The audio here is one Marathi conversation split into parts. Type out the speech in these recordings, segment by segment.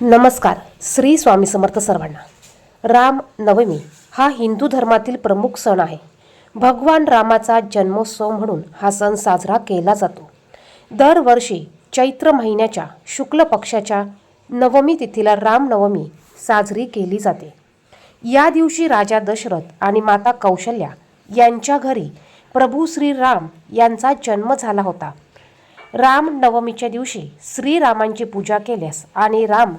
नमस्कार. श्री स्वामी समर्थ सर्वांना. राम नवमी हा हिंदू धर्मातील प्रमुख सण आहे. भगवान रामाचा जन्मोत्सव म्हणून हा सण साजरा केला जातो. दरवर्षी चैत्र महिन्याच्या शुक्ल पक्षाच्या नवमी तिथीला रामनवमी साजरी केली जाते. या दिवशी राजा दशरथ आणि माता कौशल्या यांच्या घरी प्रभू श्रीराम यांचा जन्म झाला होता. रामनवमीच्या दिवशी श्रीरामांची पूजा केल्यास आणि राम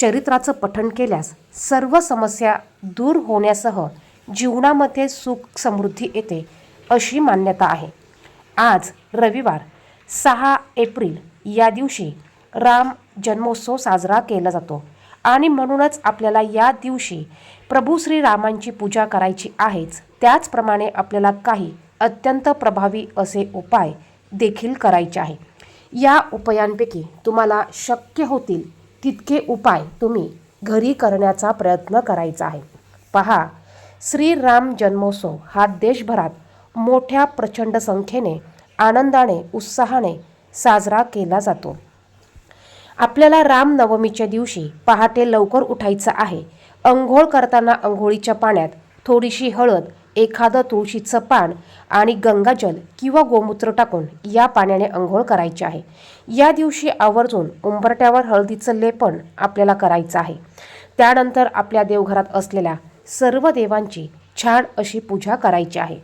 चरित्राचं पठण केल्यास सर्व समस्या दूर होण्यासह जीवनामध्ये सुख समृद्धी येते अशी मान्यता आहे. आज रविवार सहा एप्रिल या दिवशी राम जन्मोत्सव साजरा केला जातो आणि म्हणूनच आपल्याला या दिवशी प्रभू श्रीरामांची पूजा करायची आहेच. त्याचप्रमाणे आपल्याला काही अत्यंत प्रभावी असे उपाय देखील करायचे आहे या उपायांपैकी तुम्हाला शक्य होतील तितके उपाय तुम्ही घरी करण्याचा प्रयत्न करायचा आहे. पहा श्रीराम जन्मोत्सव हा देशभरात मोठ्या प्रचंड संख्येने आनंदाने उत्साहाने साजरा केला जातो. आपल्याला रामनवमीच्या दिवशी पहाटे लवकर उठायचं आहे. अंघोळ करताना अंघोळीच्या पाण्यात थोडीशी हळद एखादं तुळशीचं पान आणि गंगाजल किंवा गोमूत्र टाकून या पाण्याने अंघोळ करायचे आहे. या दिवशी आवर्जून उंबरट्यावर हळदीचं लेपन आपल्याला करायचं आहे. त्यानंतर आपल्या देवघरात असलेल्या सर्व देवांची छान अशी पूजा करायची आहे.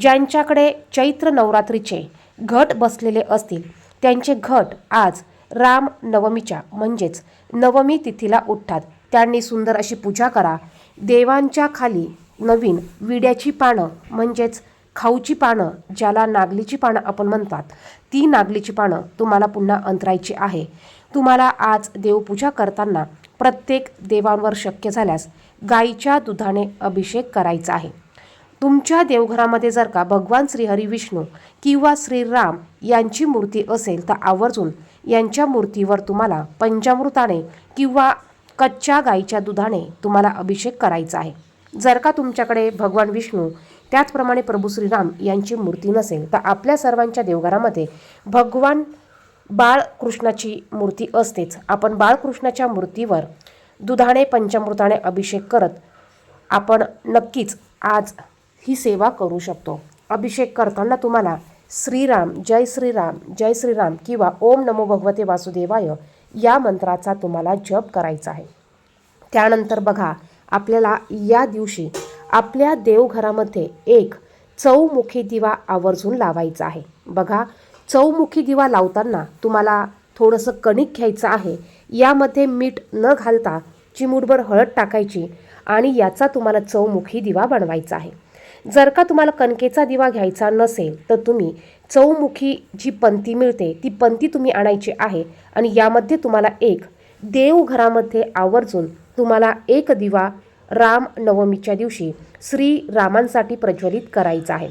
ज्यांच्याकडे चैत्र नवरात्रीचे घट बसलेले असतील त्यांचे घट आज राम नवमीच्या म्हणजेच नवमी तिथीला उठतात. त्यांनी सुंदर अशी पूजा करा. देवांच्या खाली नवीन विड्याची पानं म्हणजेच खाऊची पानं ज्याला नागलीची पानं आपण म्हणतात ती नागलीची पानं तुम्हाला पुन्हा अंतरायची आहे. तुम्हाला आज देवपूजा करताना प्रत्येक देवांवर शक्य झाल्यास गाईच्या दुधाने अभिषेक करायचा आहे. तुमच्या देवघरामध्ये जर का भगवान श्रीहरी विष्णू किंवा श्रीराम यांची मूर्ती असेल तर आवर्जून यांच्या मूर्तीवर तुम्हाला पंचामृताने किंवा कच्च्या गाईच्या दुधाने तुम्हाला अभिषेक करायचा आहे. जर का तुमच्याकडे भगवान विष्णू त्याचप्रमाणे प्रभू श्रीराम यांची मूर्ती नसेल तर आपल्या सर्वांच्या देवघरामध्ये भगवान बाळकृष्णाची मूर्ती असतेच. आपण बाळकृष्णाच्या मूर्तीवर दुधाने पंचामृताने अभिषेक करत आपण नक्कीच आज ही सेवा करू शकतो. अभिषेक करताना तुम्हाला श्रीराम जय श्रीराम जय श्रीराम किंवा ओम नमो भगवते वासुदेवाय या मंत्राचा तुम्हाला जप करायचा आहे. त्यानंतर बघा आपल्याला या दिवशी आपल्या देवघरामध्ये एक चौमुखी दिवा आवर्जून लावायचा आहे. बघा चौमुखी दिवा लावताना तुम्हाला थोडंसं कणिक घ्यायचं आहे. यामध्ये मीठ न घालता चिमूटभर हळद टाकायची आणि याचा तुम्हाला चौमुखी दिवा बनवायचा आहे. जर का तुम्हाला कणकेचा दिवा घ्यायचा नसेल तर तुम्ही चौमुखी जी पंती मिळते ती पंती तुम्ही आणायची आहे आणि यामध्ये तुम्हाला एक देवघरामध्ये आवर्जून तुम्हाला एक दिवा राम नवमीच्या दिवशी श्री रामांसाठी प्रज्वलित करायचा आहे.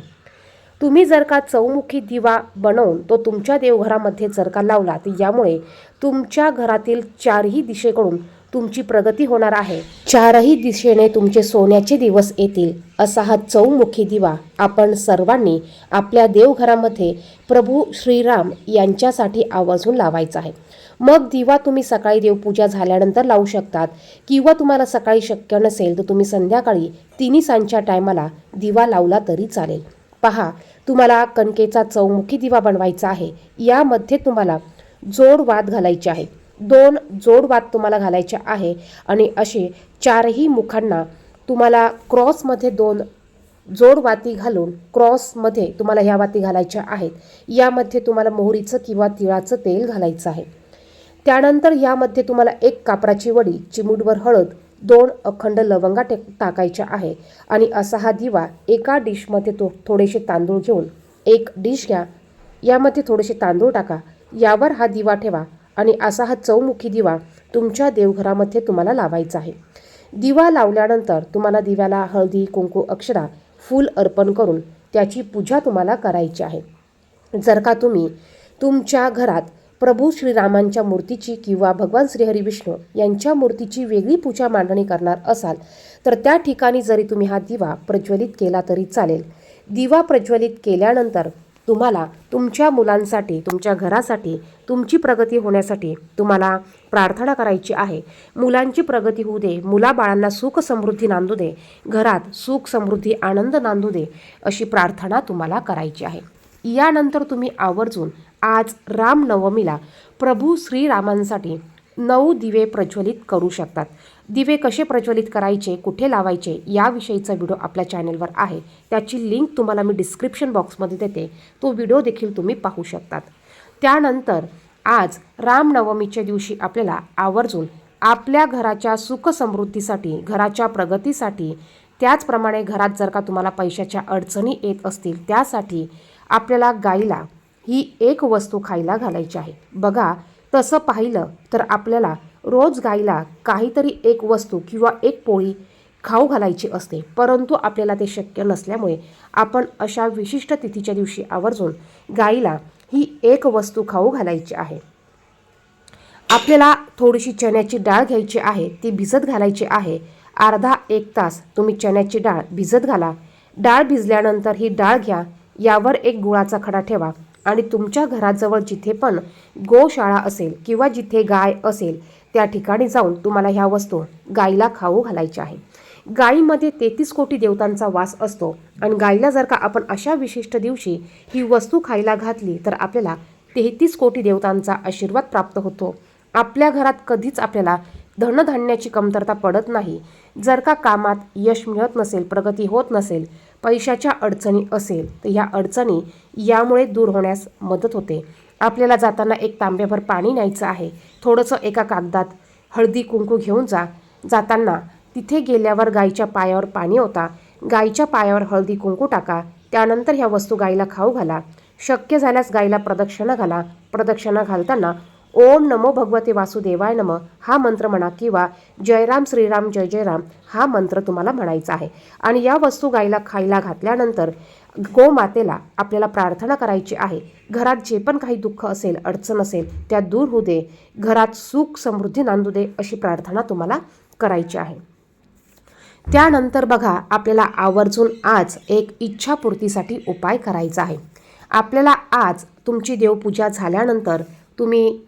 तुम्ही जर का चौमुखी दिवा बनवून तो तुमच्या देवघरामध्ये जर का लावला तर यामुळे तुमच्या घरातील चारही दिशेकडून तुमची प्रगती होणार आहे. चारही दिशेने तुमचे सोन्याचे दिवस येतील असा हा चौमुखी दिवा आपण सर्वांनी आपल्या देवघरामध्ये प्रभू श्रीराम यांच्यासाठी आवर्जून लावायचा आहे. मग दिवा तुम्ही सकाळी देवपूजा झाल्यानंतर लावू शकतात. किंवा तुम्हाला सकाळी शक्य नसेल तर तुम्ही संध्याकाळी तिन्ही सांच्या टायमाला दिवा लावला तरी चालेल. पहा तुम्हाला कणकेचा चौमुखी दिवा बनवायचा आहे. यामध्ये तुम्हाला जोड वाद घालायचे आहे. दोन जोड वाद तुम्हाला घालायचे आहे आणि असे चारही मुखांना तुम्हाला क्रॉसमध्ये दोन जोड वाती घालून क्रॉसमध्ये तुम्हाला ह्या वाती घालायच्या आहेत. यामध्ये तुम्हाला मोहरीचं किंवा तिळाचं तेल घालायचं आहे. त्यानंतर यामध्ये तुम्हाला एक कापराची वडी चिमूटभर हळद दोन अखंड लवंगा टे टाकायच्या आहे. आणि असा हा दिवा एका डिशमध्ये तो थोडेसे तांदूळ घेऊन एक डिश घ्या. यामध्ये थोडेसे तांदूळ टाका. यावर हा दिवा ठेवा आणि असा हा चौमुखी दिवा तुमच्या देवघरामध्ये तुम्हाला लावायचा आहे. दिवा लावल्यानंतर तुम्हाला दिव्याला हळदी कुंकू अक्षरा फूल अर्पण करून त्याची पूजा तुम्हाला करायची आहे. जर का तुम्ही तुमच्या घरात प्रभू श्रीरामांच्या मूर्तीची किंवा भगवान श्रीहरी विष्णू यांच्या मूर्तीची वेगळी पूजा मांडणी करणार असाल तर त्या ठिकाणी जरी तुम्ही हा दिवा प्रज्वलित केला तरी चालेल. दिवा प्रज्वलित केल्यानंतर तुम्हाला तुमच्या मुलांसाठी तुमच्या घरासाठी तुमची प्रगती होण्यासाठी तुम्हाला प्रार्थना करायची आहे. मुलांची प्रगती होऊ दे मुलाबाळांना सुख समृद्धी नांदू दे घरात सुख समृद्धी आनंद नांदू दे अशी प्रार्थना तुम्हाला करायची आहे. यानंतर तुम्ही आवर्जून आज रामनवमीला प्रभू श्रीरामांसाठी नऊ दिवे प्रज्वलित करू शकतात. दिवे कसे प्रज्वलित करायचे कुठे लावायचे याविषयीचा व्हिडिओ आपल्या चॅनलवर आहे. त्याची लिंक तुम्हाला मी डिस्क्रिप्शन बॉक्समध्ये देते. तो व्हिडिओ देखील तुम्ही पाहू शकतात. त्यानंतर आज रामनवमीच्या दिवशी आपल्याला आवर्जून आपल्या घराच्या सुख समृद्धीसाठी घराच्या प्रगतीसाठी त्याचप्रमाणे घरात जर का तुम्हाला पैशाच्या अडचणी येत असतील त्यासाठी आपल्याला गाईला ही एक वस्तू खायला घालायची आहे. बघा तसं पाहिलं तर आपल्याला रोज गाईला काहीतरी एक वस्तू किंवा एक पोळी खाऊ घालायची असते. परंतु आपल्याला ते शक्य नसल्यामुळे आपण अशा विशिष्ट तिथीच्या दिवशी आवर्जून गाईला ही एक वस्तू खाऊ घालायची आहे. आपल्याला थोडीशी चण्याची डाळ घ्यायची आहे ती भिजत घालायची आहे. अर्धा एक तास तुम्ही चण्याची डाळ भिजत घाला. डाळ भिजल्यानंतर ही डाळ घ्या. यावर एक गुळाचा खडा ठेवा आणि तुमच्या घराजवळ जिथे पण गोशाळा असेल किंवा जिथे गाय असेल त्या ठिकाणी जाऊन तुम्हाला ह्या वस्तू गायीला खाऊ घालायच्या आहे गायीमध्ये तेहतीस कोटी देवतांचा वास असतो आणि गायीला जर का आपण अशा विशिष्ट दिवशी ही वस्तू खायला घातली तर आपल्याला तेहतीस कोटी देवतांचा आशीर्वाद प्राप्त होतो. आपल्या घरात कधीच आपल्याला धनधान्याची कमतरता पडत नाही. जर का कामात यश मिळत नसेल प्रगती होत नसेल पैशाच्या अडचणी असेल तर ह्या अडचणी यामुळे दूर होण्यास मदत होते. आपल्याला जाताना एक तांब्याभर पाणी न्यायचं आहे. थोडंसं एका कागदात हळदी कुंकू घेऊन जा. जाताना तिथे गेल्यावर गाईच्या पायावर पाणी होता गाईच्या पायावर हळदी कुंकू टाका. त्यानंतर ह्या वस्तू गाईला खाऊ घाला. शक्य झाल्यास गाईला प्रदक्षिणा घाला. प्रदक्षिणा घालताना ओम नमो भगवते वासुदेवाय नम. हा मंत्र म्हणा किंवा जयराम श्रीराम जय जयराम हा मंत्र तुम्हाला म्हणायचा आहे. आणि या वस्तू गाईला खायला घातल्यानंतर गोमातेला आपल्याला प्रार्थना करायची आहे. घरात जे पण काही दुःख असेल अडचण असेल त्या दूर होऊ दे. घरात सुख समृद्धी नांदू दे अशी प्रार्थना तुम्हाला करायची आहे. त्यानंतर बघा आपल्याला आवर्जून आज एक इच्छापूर्तीसाठी उपाय करायचा आहे. आपल्याला आज तुमची देवपूजा झाल्यानंतर तुम्ही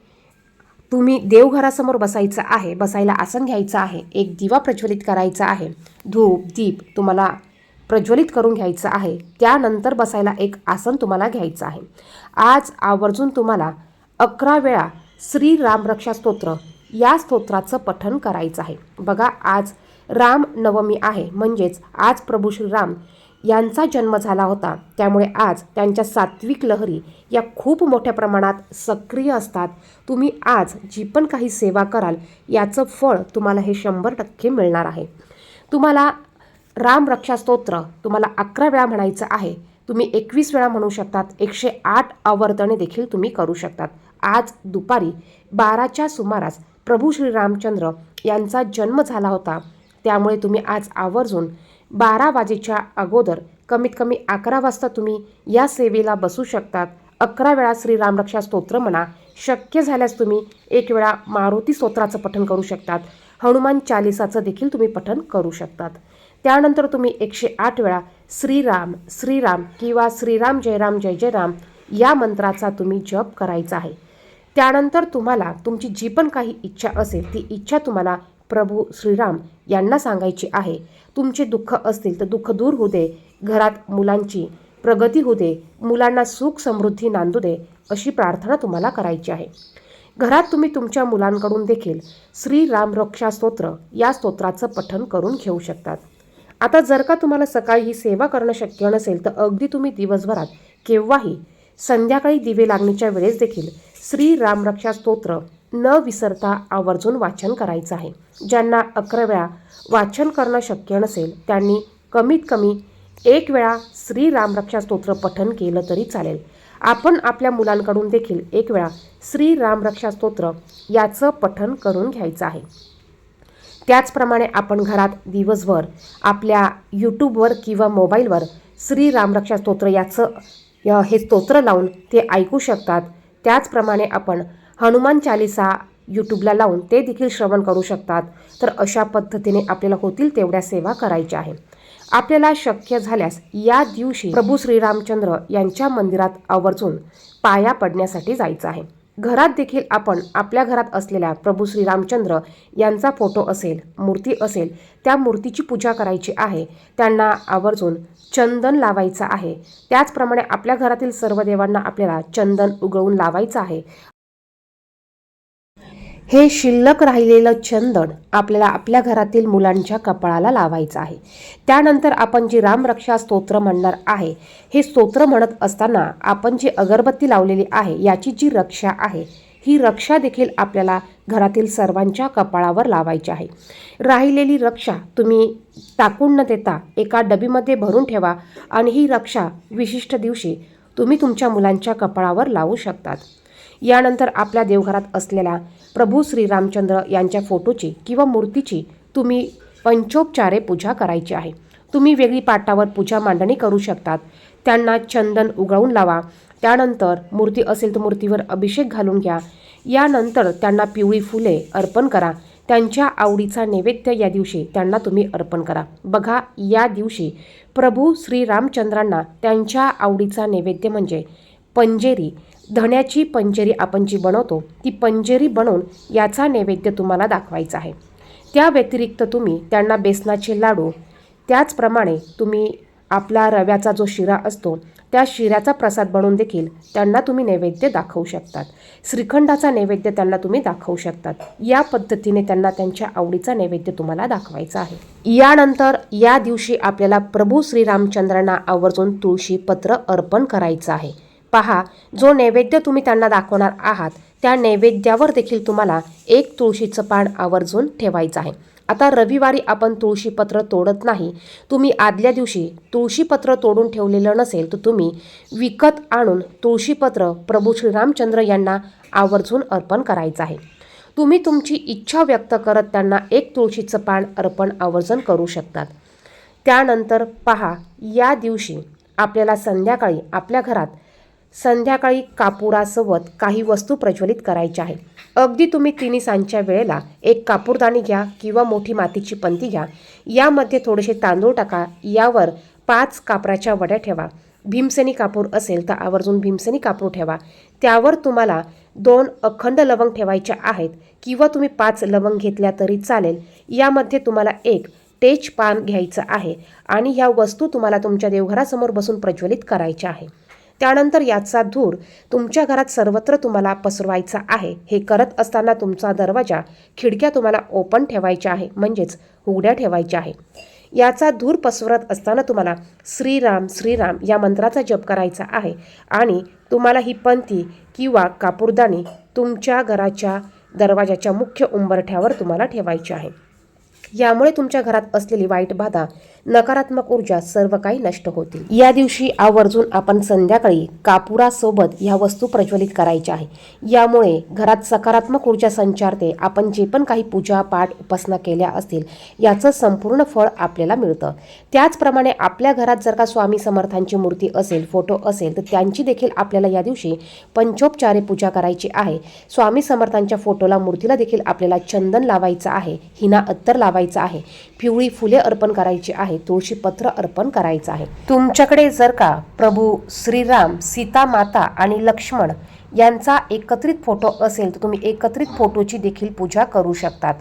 तुम्ही देवघरासमोर बसायचं आहे बसायला आसन घ्यायचं आहे एक दिवा प्रज्वलित करायचा आहे धूप दीप तुम्हाला प्रज्वलित करून घ्यायचं आहे त्यानंतर बसायला एक आसन तुम्हाला घ्यायचं आहे. आज आवर्जून तुम्हाला अकरा वेळा श्री रामरक्षा स्तोत्र या स्तोत्राचं पठण करायचं आहे. बघा आज राम नवमी आहे म्हणजेच आज प्रभू श्रीराम यांचा जन्म झाला होता. त्यामुळे आज त्यांच्या सात्विक लहरी या खूप मोठ्या प्रमाणात सक्रिय असतात. तुम्ही आज जी पण काही सेवा कराल याचं फळ तुम्हाला हे शंभर टक्के मिळणार आहे. तुम्हाला राम रक्षा स्तोत्र तुम्हाला अकरा वेळा म्हणायचं आहे. तुम्ही एकवीस वेळा म्हणू शकतात. एकशे आठ आवर्तने देखील तुम्ही करू शकतात. आज दुपारी बाराच्या सुमारास प्रभू श्रीरामचंद्र यांचा जन्म झाला होता. त्यामुळे तुम्ही आज आवर्जून बारा वाजेच्या अगोदर कमीत कमी अकरा वाजता तुम्ही या सेवेला बसू शकतात. अकरा वेळा श्रीरामरक्षा स्तोत्र म्हणा शक्य झाल्यास तुम्ही एक वेळा मारुती स्तोत्राचं पठण करू शकतात. हनुमान चालिसाचं देखील तुम्ही पठण करू शकतात. त्यानंतर तुम्ही एकशे आठ वेळा श्रीराम श्रीराम किंवा श्रीराम जयराम जय जयराम या मंत्राचा तुम्ही जप करायचा आहे. त्यानंतर तुम्हाला तुमची जी पण काही इच्छा असेल ती इच्छा तुम्हाला प्रभू श्रीराम यांना सांगायची आहे तुमचे दुःख असतील तर दुःख दूर होऊ दे घरात मुलांची प्रगती होऊ दे मुलांना सुख समृद्धी नांदू दे अशी प्रार्थना तुम्हाला करायची आहे. घरात तुम्ही तुमच्या मुलांकडून देखील श्री रक्षा स्तोत्र या स्तोत्राचं पठन करून घेऊ शकतात. आता जर का तुम्हाला सकाळी ही सेवा करणं शक्य नसेल तर अगदी तुम्ही दिवसभरात केव्हाही संध्याकाळी दिवे लागणीच्या वेळेस देखील श्री रामरक्षा स्तोत्र न विसरता आवर्जून वाचन करायचं आहे. ज्यांना अकरा वेळा वाचन करणं शक्य नसेल त्यांनी कमीत कमी एक वेळा श्री रामरक्षा स्तोत्र पठन केलं तरी चालेल. आपण आपल्या मुलांकडून देखील एक वेळा श्री रामरक्षा स्तोत्र याचं पठन करून घ्यायचं आहे. त्याचप्रमाणे आपण घरात दिवसभर आपल्या यूट्यूबवर किंवा मोबाईलवर श्री रामरक्षा स्तोत्र याचं हे स्तोत्र लावून ते ऐकू शकतात. त्याचप्रमाणे आपण हनुमान चालिसा यूट्यूबला लावून ते देखील श्रवण करू शकतात. तर अशा पद्धतीने आपल्याला होतील तेवढ्या सेवा करायच्या आहे आपल्याला शक्य झाल्यास या दिवशी प्रभू श्रीरामचंद्र यांच्या मंदिरात आवर्जून पाया पडण्यासाठी जायचं आहे. घरात देखील आपण आपल्या घरात असलेल्या प्रभू श्रीरामचंद्र यांचा फोटो असेल मूर्ती असेल त्या मूर्तीची पूजा करायची आहे त्यांना आवर्जून चंदन लावायचं आहे. त्याचप्रमाणे आपल्या घरातील सर्व देवांना आपल्याला चंदन उगळून लावायचं आहे. हे शिल्लक राहिलेलं चंदन आपल्याला आपल्या घरातील मुलांच्या कपाळाला लावायचं आहे. त्यानंतर आपण जी रामरक्षा स्तोत्र म्हणणार आहे हे स्तोत्र म्हणत असताना आपण जी अगरबत्ती लावलेली आहे याची जी रक्षा आहे ही रक्षा देखील आपल्याला घरातील सर्वांच्या कपाळावर लावायची आहे. राहिलेली रक्षा तुम्ही टाकून न देता एका डबीमध्ये भरून ठेवा आणि ही रक्षा विशिष्ट दिवशी तुम्ही तुमच्या मुलांच्या कपाळावर लावू शकतात. यानंतर आपल्या देवघरात असलेला प्रभू श्रीरामचंद्र यांच्या फोटोची किंवा मूर्तीची तुम्ही पंचोपचारे पूजा करायची आहे. तुम्ही वेगळी पाटावर पूजा मांडणी करू शकतात. त्यांना चंदन उगळून लावा. त्यानंतर मूर्ती असेल तर मूर्तीवर अभिषेक घालून घ्या. यानंतर त्यांना पिवळी फुले अर्पण करा. त्यांच्या आवडीचा नैवेद्य या दिवशी त्यांना तुम्ही अर्पण करा. बघा या दिवशी प्रभू श्रीरामचंद्रांना त्यांच्या आवडीचा नैवेद्य म्हणजे पंजेरी. धण्याची पंजेरी आपण जी बनवतो ती पंजेरी बनवून याचा नैवेद्य तुम्हाला दाखवायचा आहे. त्या व्यतिरिक्त तुम्ही त्यांना बेसनाचे लाडू त्याचप्रमाणे तुम्ही आपला रव्याचा जो शिरा असतो त्या शिऱ्याचा प्रसाद बनवून देखील त्यांना तुम्ही नैवेद्य दाखवू शकतात. श्रीखंडाचा नैवेद्य त्यांना तुम्ही दाखवू शकतात. या पद्धतीने त्यांना त्यांच्या आवडीचा नैवेद्य तुम्हाला दाखवायचा आहे. यानंतर या दिवशी आपल्याला प्रभू श्रीरामचंद्रांना आवर्जून तुळशी पत्र अर्पण करायचं आहे. पहा जो नैवेद्य तुम्ही त्यांना दाखवणार आहात त्या नैवेद्यावर देखील तुम्हाला एक तुळशीचं पान आवर्जून ठेवायचं आहे. आता रविवारी आपण तुळशीपत्र तोडत नाही. तुम्ही आदल्या दिवशी तुळशीपत्र तोडून ठेवलेलं नसेल तर तुम्ही विकत आणून तुळशीपत्र प्रभू श्रीरामचंद्र यांना आवर्जून अर्पण करायचं आहे. तुम्ही तुमची इच्छा व्यक्त करत त्यांना एक तुळशीचं पान अर्पण आवर्जून करू शकतात. त्यानंतर पहा या दिवशी आपल्याला संध्याकाळी आपल्या घरात संध्याकाळी कापुरासोबत काही वस्तू प्रज्वलित करायच्या आहे. अगदी तुम्ही तिन्ही सांच्या वेळेला एक कापूरदाणी घ्या किंवा मोठी मातीची पंती घ्या. यामध्ये थोडेसे तांदूळ टाका. यावर पाच कापराच्या वड्या ठेवा. भीमसेनी कापूर असेल तर आवर्जून भीमसेनी कापूर ठेवा. त्यावर तुम्हाला दोन अखंड लवंग ठेवायच्या आहेत किंवा तुम्ही पाच लवंग घेतल्या तरी चालेल. यामध्ये तुम्हाला एक तेज पान घ्यायचं आहे आणि ह्या वस्तू तुम्हाला तुमच्या देवघरासमोर बसून प्रज्वलित करायच्या आहे. त्यानंतर याचा धूर तुमच्या घरात सर्वत्र तुम्हाला पसरवायचा आहे. हे करत असताना तुमचा दरवाजा खिडक्या तुम्हाला ओपन ठेवायच्या आहे. म्हणजेच उघड्या ठेवायच्या आहे. याचा धूर पसरत असताना तुम्हाला श्रीराम श्रीराम या मंत्राचा जप करायचा आहे. आणि तुम्हाला ही पंथी किंवा कापूरदाणी तुमच्या घराच्या दरवाजाच्या मुख्य उंबरठ्यावर तुम्हाला ठेवायची आहे. यामुळे तुमच्या घरात असलेली वाईट बाधा नकारात्मक ऊर्जा सर्व काही नष्ट होतील. या दिवशी आवर्जून आपण संध्याकाळी कापुरासोबत ह्या वस्तू प्रज्वलित करायच्या आहे. यामुळे घरात सकारात्मक ऊर्जा संचारते आपण जे पण काही पूजा पाठ उपासना केल्या असतील याचं संपूर्ण फळ आपल्याला मिळतं. त्याचप्रमाणे आपल्या घरात जर का स्वामी समर्थांची मूर्ती असेल फोटो असेल तर त्यांची देखील आपल्याला या दिवशी पंचोपचारे पूजा करायची आहे. स्वामी समर्थांच्या फोटोला मूर्तीला देखील आपल्याला चंदन लावायचं आहे हिना अत्तर लावायचं आहे पिवळी फुले अर्पण करायची आहे तुळशीपत्र अर्पण करायचं आहे. तुमच्याकडे जर का प्रभू श्रीराम सीता माता आणि लक्ष्मण यांचा एकत्रित फोटो असेल तर तुम्ही एकत्रित फोटोची देखील पूजा करू शकतात.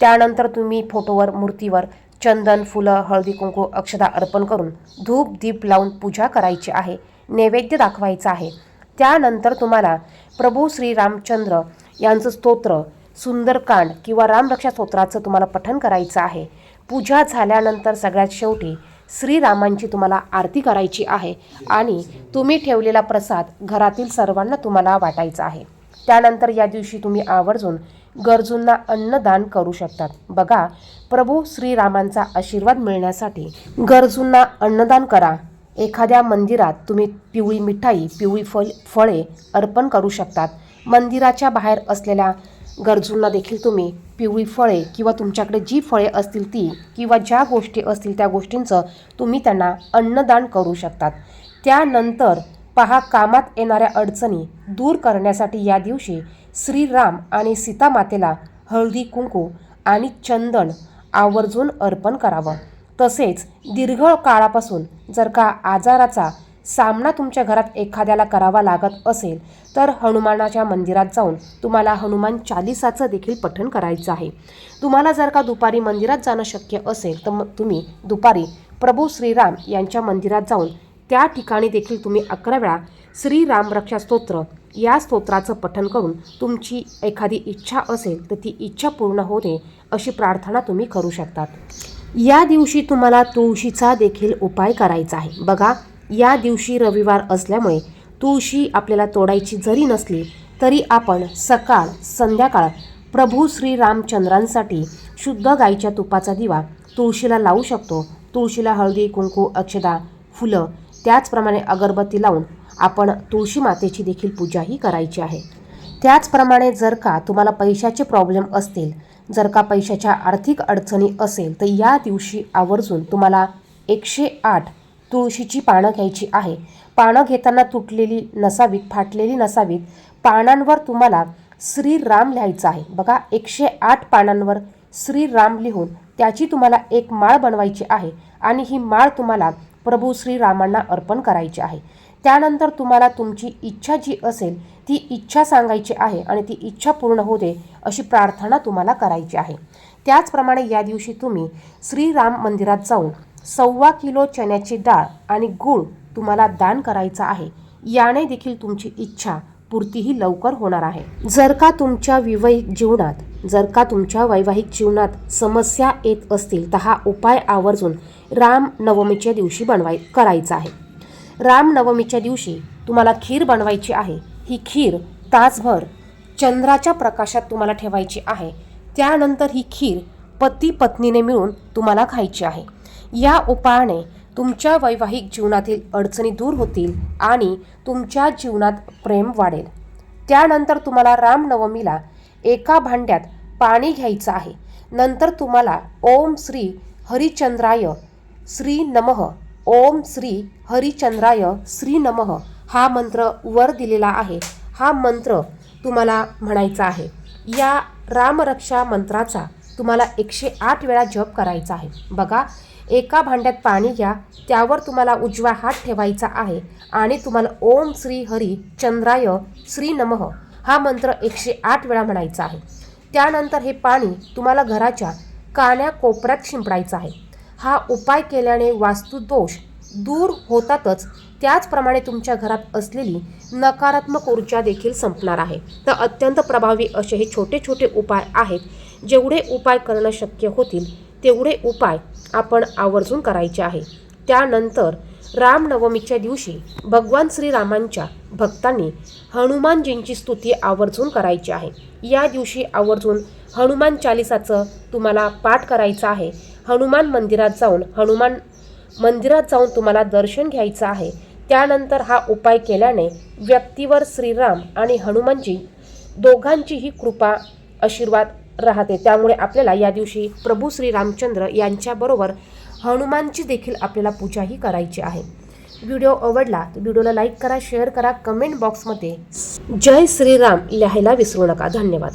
त्यानंतर तुम्ही फोटोवर मूर्तीवर चंदन फुलं हळदी कुंकू अक्षदा अर्पण करून धूप दीप लावून पूजा करायची आहे. नैवेद्य दाखवायचा आहे. त्यानंतर तुम्हाला प्रभू श्रीरामचंद्र यांचं स्तोत्र सुंदरकांड किंवा रामरक्षा स्तोत्राचं तुम्हाला पठण करायचं आहे. पूजा झाल्यानंतर सगळ्यात शेवटी श्रीरामांची तुम्हाला आरती करायची आहे आणि तुम्ही ठेवलेला प्रसाद घरातील सर्वांना तुम्हाला वाटायचा आहे. त्यानंतर या दिवशी तुम्ही आवर्जून गरजूंना अन्नदान करू शकतात. बघा प्रभू श्रीरामांचा आशीर्वाद मिळण्यासाठी गरजूंना अन्नदान करा. एखाद्या मंदिरात तुम्ही पिवळी मिठाई पिवळी फल फळे अर्पण करू शकतात. मंदिराच्या बाहेर असलेल्या गरजूंना देखील तुम्ही पिवळी फळे किंवा तुमच्याकडे जी फळे असतील ती किंवा ज्या गोष्टी असतील त्या गोष्टींचं तुम्ही त्यांना अन्नदान करू शकतात. त्यानंतर पहा कामात येणाऱ्या अडचणी दूर करण्यासाठी या दिवशी श्रीराम आणि सीतामातेला हळदी कुंकू आणि चंदन आवर्जून अर्पण करावं. तसेच दीर्घ काळापासून जर का आजाराचा सामना तुमच्या घरात एखाद्याला करावा लागत असेल तर हनुमानाच्या मंदिरात जाऊन तुम्हाला हनुमान चालिसाचं देखील पठण करायचं आहे. तुम्हाला जर का दुपारी मंदिरात जाणं शक्य असेल तर मग तुम्ही दुपारी प्रभू श्रीराम यांच्या मंदिरात जाऊन त्या ठिकाणी देखील तुम्ही अकरा वेळा श्रीराम रक्षा स्तोत्र या स्तोत्राचं पठण करून तुमची एखादी इच्छा असेल तर ती इच्छा पूर्ण होते अशी प्रार्थना तुम्ही करू शकतात. या दिवशी तुम्हाला तुळशीचा देखील उपाय करायचा आहे. बघा या दिवशी रविवार असल्यामुळे तुळशी आपल्याला तोडायची जरी नसली तरी आपण सकाळ संध्याकाळ प्रभू श्रीरामचंद्रांसाठी शुद्ध गाईच्या तुपाचा दिवा तुळशीला लावू शकतो. तुळशीला हळदी कुंकू अक्षदा फुलं त्याचप्रमाणे अगरबत्ती लावून आपण तुळशी मातेची देखील पूजाही करायची आहे. त्याचप्रमाणे जर का तुम्हाला पैशाचे प्रॉब्लेम असतील जर का पैशाच्या आर्थिक अडचणी असेल तर या दिवशी आवर्जून तुम्हाला एकशे आठ तुळशीची पानं घ्यायची आहे. पानं घेताना तुटलेली नसावीत फाटलेली नसावीत पानांवर तुम्हाला श्रीराम लिहायचं आहे. बघा एकशे आठ पानांवर श्रीराम लिहून त्याची तुम्हाला एक माळ बनवायची आहे आणि ही माळ तुम्हाला प्रभू श्रीरामांना अर्पण करायची आहे. त्यानंतर तुम्हाला तुमची इच्छा जी असेल ती इच्छा सांगायची आहे आणि ती इच्छा पूर्ण होऊ दे अशी प्रार्थना तुम्हाला करायची आहे. त्याचप्रमाणे या दिवशी तुम्ही श्रीराम मंदिरात जाऊन सव्वा किलो चण्याची डाळ आणि गूळ तुम्हाला दान करायचा आहे. याने देखील तुमची इच्छा पूर्तीही लवकर होणार आहे. जर का तुमच्या विवाहिक जीवनात जर का तुमच्या वैवाहिक जीवनात समस्या येत असतील तर हा उपाय आवर्जून रामनवमीच्या दिवशी बनवाय करायचा आहे. रामनवमीच्या दिवशी तुम्हाला खीर बनवायची आहे. ही खीर तासभर चंद्राच्या प्रकाशात तुम्हाला ठेवायची आहे. त्यानंतर ही खीर पती पत्नीने मिळून तुम्हाला खायची आहे. या उपायाने तुमच्या वैवाहिक जीवनातील अडचणी दूर होतील आणि तुमच्या जीवनात प्रेम वाढेल. त्यानंतर तुम्हाला रामनवमीला एका भांड्यात पाणी घ्यायचं आहे. नंतर तुम्हाला ओम श्री हरिचंद्राय श्री नमः ओम श्री हरिचंद्राय श्री नमः हा मंत्र वर दिलेला आहे. हा मंत्र तुम्हाला म्हणायचा आहे. या रामरक्षा मंत्राचा तुम्हाला एकशे आठ वेळा जप करायचा आहे. बघा एका भांड्यात पाणी घ्या त्यावर तुम्हाला उजवा हात ठेवायचा आहे आणि तुम्हाला ओम श्री हरी चंद्राय श्री नमः हा मंत्र एकशे आठ वेळा म्हणायचा आहे. त्यानंतर हे पाणी तुम्हाला घराच्या कान्या कोपऱ्यात शिंपडायचं आहे. हा उपाय केल्याने वास्तुदोष दूर होतातच त्याचप्रमाणे तुमच्या घरात असलेली नकारात्मक ऊर्जा देखील संपणार आहे. तर अत्यंत प्रभावी असे हे छोटे छोटे उपाय आहेत जेवढे उपाय करणं शक्य होतील तेवढे उपाय आपण आवर्जून करायचे आहे. त्यानंतर रामनवमीच्या दिवशी भगवान श्रीरामांच्या भक्तांनी हनुमानजींची स्तुती आवर्जून करायची आहे. या दिवशी आवर्जून हनुमान चालिसाचं तुम्हाला पाठ करायचं आहे. हनुमान मंदिरात जाऊन हनुमान मंदिरात जाऊन तुम्हाला दर्शन घ्यायचं आहे. त्यानंतर हा उपाय केल्याने व्यक्तीवर श्रीराम आणि हनुमानजी दोघांचीही कृपा आशीर्वाद राहते. त्यामुळे आपल्याला या दिवशी प्रभू श्री रामचंद्र यांच्याबरोबर हनुमानची देखील आपल्याला पूजाही करायची आहे. व्हिडिओ आवडला तर व्हिडिओला लाईक करा शेअर करा कमेंट बॉक्समध्ये जय श्रीराम लिहायला विसरू नका. धन्यवाद.